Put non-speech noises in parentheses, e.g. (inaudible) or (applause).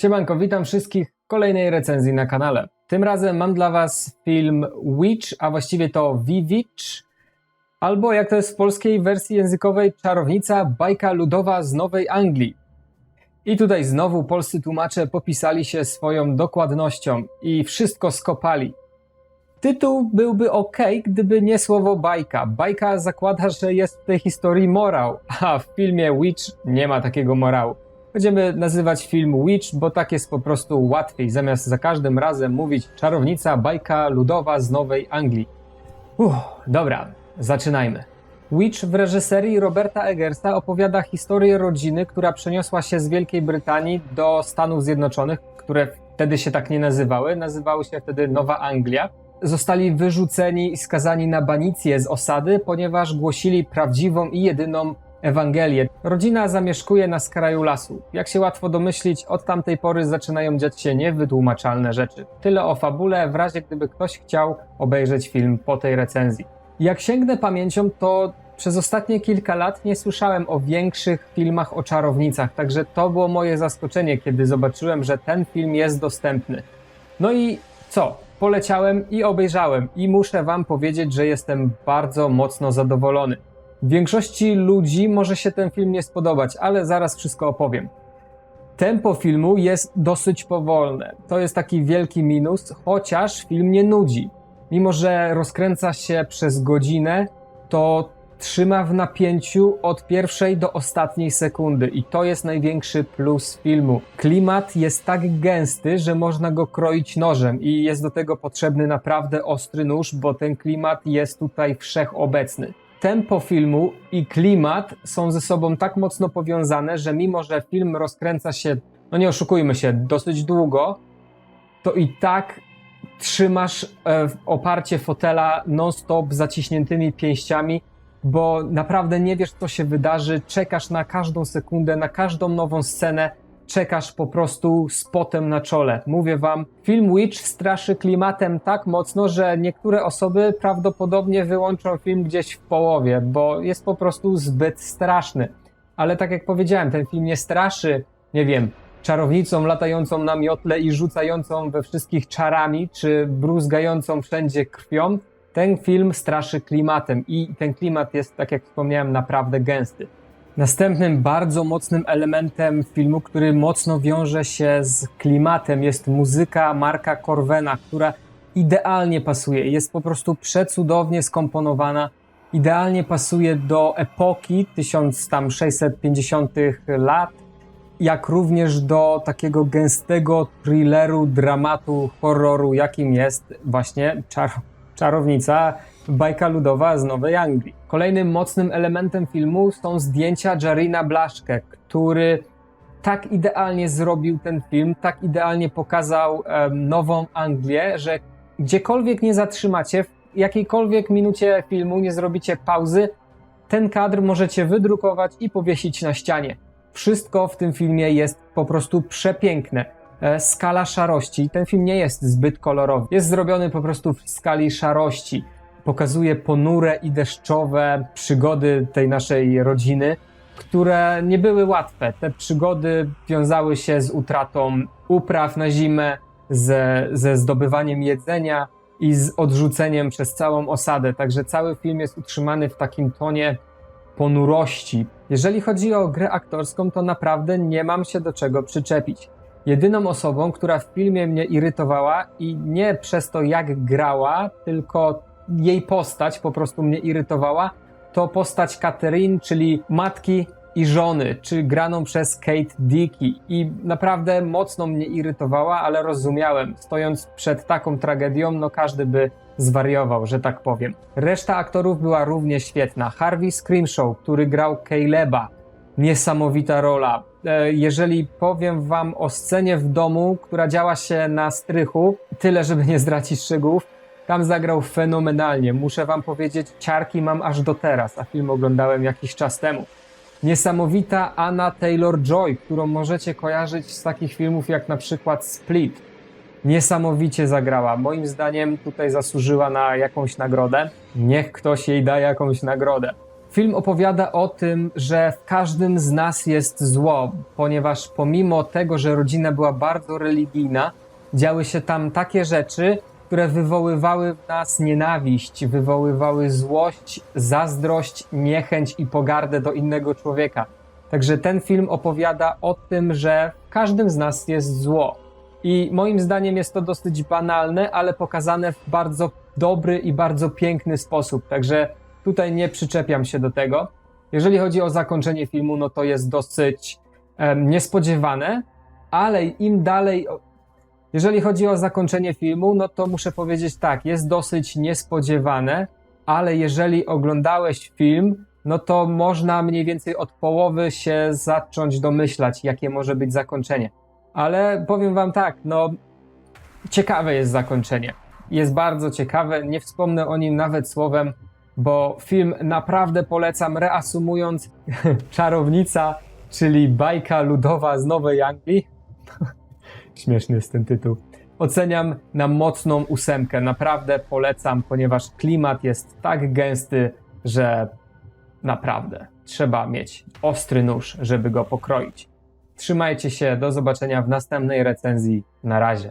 Siemanko, witam wszystkich w kolejnej recenzji na kanale. Tym razem mam dla Was film Witch, a właściwie to Vivitch, albo jak to jest w polskiej wersji językowej, Czarownica, bajka ludowa z Nowej Anglii. I tutaj znowu polscy tłumacze popisali się swoją dokładnością i wszystko skopali. Tytuł byłby ok, gdyby nie słowo bajka. Bajka zakłada, że jest w tej historii morał, a w filmie Witch nie ma takiego morału. Będziemy nazywać film Witch, bo tak jest po prostu łatwiej, zamiast za każdym razem mówić czarownica, bajka ludowa z Nowej Anglii. Uff, dobra, zaczynajmy. Witch w reżyserii Roberta Eggersa opowiada historię rodziny, która przeniosła się z Wielkiej Brytanii do Stanów Zjednoczonych, które wtedy się tak nie nazywały, nazywały się wtedy Nowa Anglia. Zostali wyrzuceni i skazani na banicję z osady, ponieważ głosili prawdziwą i jedyną Ewangelię. Rodzina zamieszkuje na skraju lasu. Jak się łatwo domyślić, od tamtej pory zaczynają dziać się niewytłumaczalne rzeczy. Tyle o fabule, w razie gdyby ktoś chciał obejrzeć film po tej recenzji. Jak sięgnę pamięcią, to przez ostatnie kilka lat nie słyszałem o większych filmach o czarownicach, także to było moje zaskoczenie, kiedy zobaczyłem, że ten film jest dostępny. No i co? Poleciałem i obejrzałem, i muszę Wam powiedzieć, że jestem bardzo mocno zadowolony. Większości ludzi może się ten film nie spodobać, ale zaraz wszystko opowiem. Tempo filmu jest dosyć powolne. To jest taki wielki minus, chociaż film nie nudzi. Mimo, że rozkręca się przez godzinę, to trzyma w napięciu od pierwszej do ostatniej sekundy i to jest największy plus filmu. Klimat jest tak gęsty, że można go kroić nożem i jest do tego potrzebny naprawdę ostry nóż, bo ten klimat jest tutaj wszechobecny tempo filmu i klimat są ze sobą tak mocno powiązane, że mimo, że film rozkręca się, no nie oszukujmy się, dosyć długo, to i tak trzymasz e, oparcie fotela non-stop zaciśniętymi pięściami, bo naprawdę nie wiesz, co się wydarzy, czekasz na każdą sekundę, na każdą nową scenę, czekasz po prostu z potem na czole. Mówię wam, film Witch straszy klimatem tak mocno, że niektóre osoby prawdopodobnie wyłączą film gdzieś w połowie, bo jest po prostu zbyt straszny. Ale tak jak powiedziałem, ten film nie straszy, nie wiem, czarownicą latającą na miotle i rzucającą we wszystkich czarami, czy bruzgającą wszędzie krwią. Ten film straszy klimatem i ten klimat jest, tak jak wspomniałem, naprawdę gęsty. Następnym bardzo mocnym elementem filmu, który mocno wiąże się z klimatem, jest muzyka Marka Corvena, która idealnie pasuje. Jest po prostu przecudownie skomponowana, idealnie pasuje do epoki 1650 lat, jak również do takiego gęstego thrilleru, dramatu, horroru, jakim jest właśnie czar czarownica bajka ludowa z Nowej Anglii. Kolejnym mocnym elementem filmu są zdjęcia Jarina Blaszke, który tak idealnie zrobił ten film, tak idealnie pokazał um, Nową Anglię, że gdziekolwiek nie zatrzymacie, w jakiejkolwiek minucie filmu nie zrobicie pauzy, ten kadr możecie wydrukować i powiesić na ścianie. Wszystko w tym filmie jest po prostu przepiękne. E, skala szarości. Ten film nie jest zbyt kolorowy. Jest zrobiony po prostu w skali szarości pokazuje ponure i deszczowe przygody tej naszej rodziny, które nie były łatwe. Te przygody wiązały się z utratą upraw na zimę, ze, ze zdobywaniem jedzenia i z odrzuceniem przez całą osadę. Także cały film jest utrzymany w takim tonie ponurości. Jeżeli chodzi o grę aktorską, to naprawdę nie mam się do czego przyczepić. Jedyną osobą, która w filmie mnie irytowała i nie przez to, jak grała, tylko jej postać po prostu mnie irytowała, to postać Catherine, czyli matki i żony, czy graną przez Kate Dickey i naprawdę mocno mnie irytowała, ale rozumiałem, stojąc przed taką tragedią, no każdy by zwariował, że tak powiem. Reszta aktorów była równie świetna. Harvey Scrimshaw, który grał Caleba, niesamowita rola. E, jeżeli powiem wam o scenie w domu, która działa się na strychu, tyle żeby nie zdradzić szczegółów, tam zagrał fenomenalnie. Muszę wam powiedzieć, ciarki mam aż do teraz, a film oglądałem jakiś czas temu. Niesamowita Anna Taylor-Joy, którą możecie kojarzyć z takich filmów jak na przykład Split. Niesamowicie zagrała. Moim zdaniem tutaj zasłużyła na jakąś nagrodę. Niech ktoś jej da jakąś nagrodę. Film opowiada o tym, że w każdym z nas jest zło, ponieważ pomimo tego, że rodzina była bardzo religijna, działy się tam takie rzeczy, które wywoływały w nas nienawiść, wywoływały złość, zazdrość, niechęć i pogardę do innego człowieka. Także ten film opowiada o tym, że każdym z nas jest zło. I moim zdaniem jest to dosyć banalne, ale pokazane w bardzo dobry i bardzo piękny sposób. Także tutaj nie przyczepiam się do tego. Jeżeli chodzi o zakończenie filmu, no to jest dosyć em, niespodziewane, ale im dalej. Jeżeli chodzi o zakończenie filmu, no to muszę powiedzieć tak, jest dosyć niespodziewane, ale jeżeli oglądałeś film, no to można mniej więcej od połowy się zacząć domyślać, jakie może być zakończenie. Ale powiem wam tak, no ciekawe jest zakończenie. Jest bardzo ciekawe, nie wspomnę o nim nawet słowem, bo film naprawdę polecam, reasumując, (laughs) Czarownica, czyli bajka ludowa z Nowej Anglii. (laughs) Śmieszny jest ten tytuł. Oceniam na mocną ósemkę. Naprawdę polecam, ponieważ klimat jest tak gęsty, że naprawdę trzeba mieć ostry nóż, żeby go pokroić. Trzymajcie się, do zobaczenia w następnej recenzji. Na razie.